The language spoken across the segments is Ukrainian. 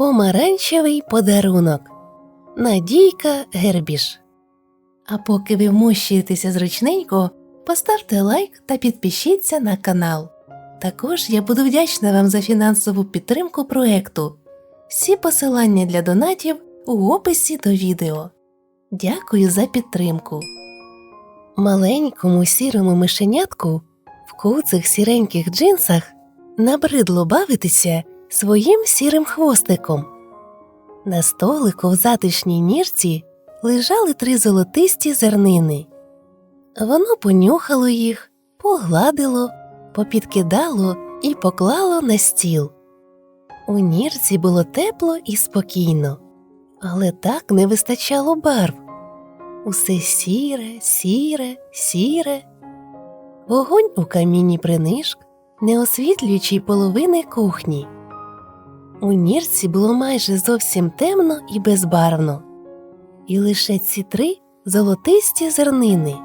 Помаранчевий подарунок. Надійка Гербіш. А поки ви вмощуєтеся зручненько, поставте лайк та підпишіться на канал. Також я буду вдячна вам за фінансову підтримку проекту. Всі посилання для донатів у описі до відео. Дякую за підтримку. Маленькому сірому мишенятку в куцих сіреньких джинсах набридло бавитися своїм сірим хвостиком. На столику в затишній ніжці лежали три золотисті зернини. Воно понюхало їх, погладило, попідкидало і поклало на стіл. У нірці було тепло і спокійно, але так не вистачало барв. Усе сіре, сіре, сіре. Вогонь у каміні принишк, не освітлюючи половини кухні. У нірці було майже зовсім темно і безбарвно, і лише ці три золотисті зернини.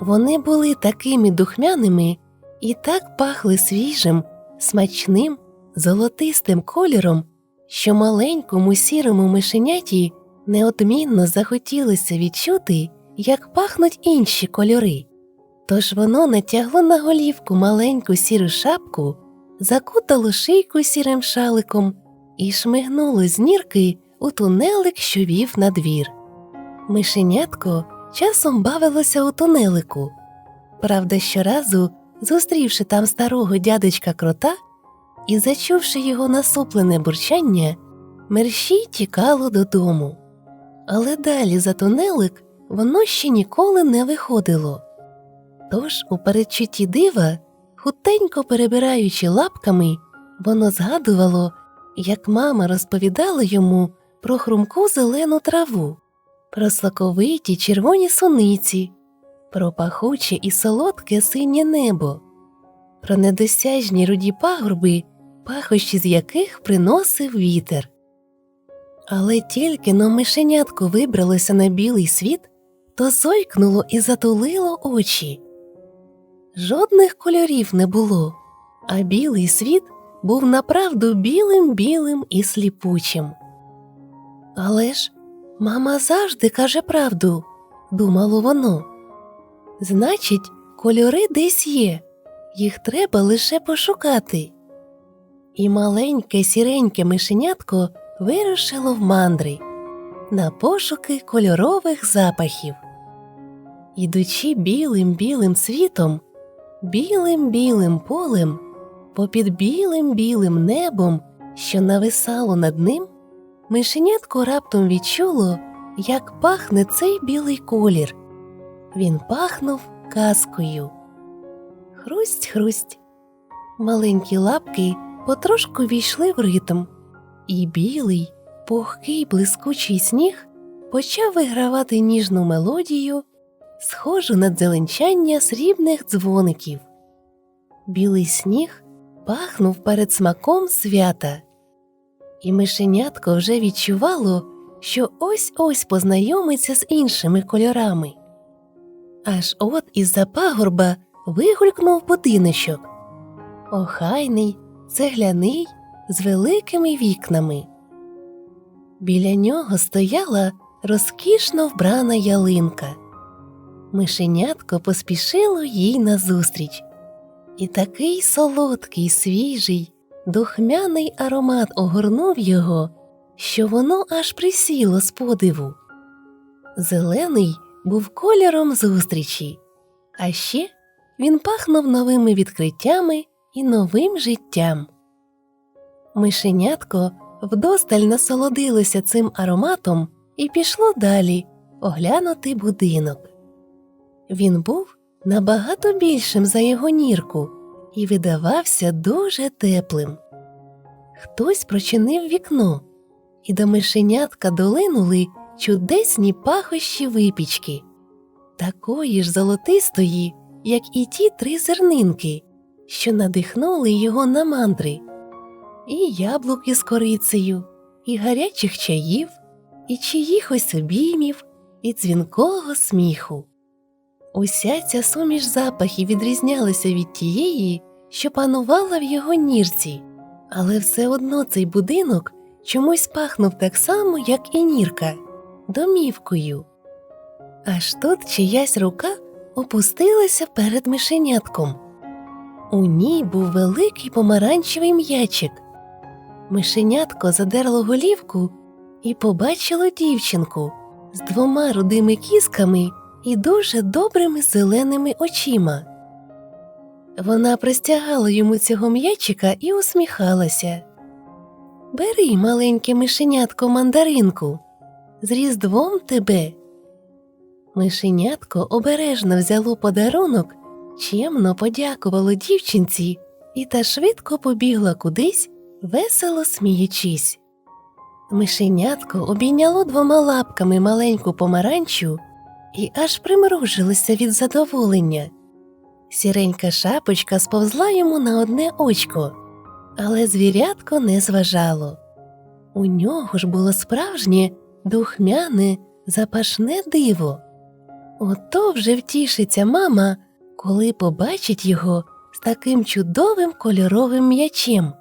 Вони були такими духмяними і так пахли свіжим, смачним, золотистим кольором, що маленькому сірому мишеняті неодмінно захотілося відчути, як пахнуть інші кольори. Тож воно натягло на голівку маленьку сіру шапку, закутало шийку сірим шаликом і шмигнуло з нірки у тунелик, що вів на двір. Мишенятко часом бавилося у тунелику. Правда, щоразу, зустрівши там старого дядечка крота і зачувши його насуплене бурчання, мерщій тікало додому. Але далі за тунелик воно ще ніколи не виходило. Тож, у передчутті дива, хутенько перебираючи лапками, воно згадувало, як мама розповідала йому про хрумку зелену траву, про соковиті червоні суниці, про пахуче і солодке синє небо, про недосяжні руді пагорби, пахощі з яких приносив вітер. Але тільки но мишенятко вибралося на білий світ, то зойкнуло і затулило очі. Жодних кольорів не було, а білий світ був направду білим білим і сліпучим. Але ж мама завжди каже правду, думало воно. Значить, кольори десь є, їх треба лише пошукати. І маленьке сіреньке мишенятко вирушило в мандри на пошуки кольорових запахів. Ідучи білим білим світом, білим білим полем, попід білим білим небом, що нависало над ним, мишенятко раптом відчуло, як пахне цей білий колір. Він пахнув казкою. Хрусть хрусть. Маленькі лапки потрошку війшли в ритм, і білий, пухкий блискучий сніг почав вигравати ніжну мелодію схожу на дзеленчання срібних дзвоників. Білий сніг пахнув перед смаком свята, і мишенятко вже відчувало, що ось ось познайомиться з іншими кольорами. Аж от із за пагорба вигулькнув будиночок охайний, цегляний, з великими вікнами. Біля нього стояла розкішно вбрана ялинка. Мишенятко поспішило їй назустріч. І такий солодкий, свіжий, духмяний аромат огорнув його, що воно аж присіло з подиву. Зелений був кольором зустрічі, а ще він пахнув новими відкриттями і новим життям. Мишенятко вдосталь насолодилося цим ароматом і пішло далі оглянути будинок. Він був набагато більшим за його нірку і видавався дуже теплим. Хтось прочинив вікно, і до мишенятка долинули чудесні пахощі випічки, такої ж золотистої, як і ті три зернинки, що надихнули його на мандри, і яблук із корицею, і гарячих чаїв, і чиїхось обіймів, і дзвінкого сміху. Уся ця суміш запахів відрізнялася від тієї, що панувала в його нірці, але все одно цей будинок чомусь пахнув так само, як і нірка, домівкою. Аж тут чиясь рука опустилася перед мишенятком. У ній був великий помаранчевий м'ячик. Мишенятко задерло голівку і побачило дівчинку з двома рудими кісками і дуже добрими зеленими очима. Вона простягала йому цього м'ячика і усміхалася. Бери, маленьке мишенятко, мандаринку, з різдвом тебе. Мишенятко обережно взяло подарунок, чемно подякувало дівчинці і та швидко побігла кудись, весело сміючись. Мишенятко обійняло двома лапками маленьку помаранчу і аж примружилося від задоволення. Сіренька шапочка сповзла йому на одне очко, але звірятко не зважало. У нього ж було справжнє, духмяне, запашне диво. Ото вже втішиться мама, коли побачить його з таким чудовим кольоровим м'ячем.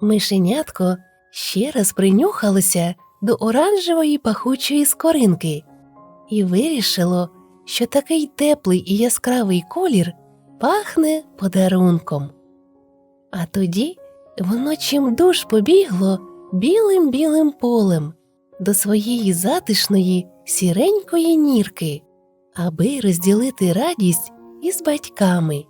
Мишенятко ще раз принюхалося до оранжевої пахучої скоринки і вирішило, що такий теплий і яскравий колір пахне подарунком. А тоді воно чимдуж побігло білим білим полем до своєї затишної сіренької нірки, аби розділити радість із батьками.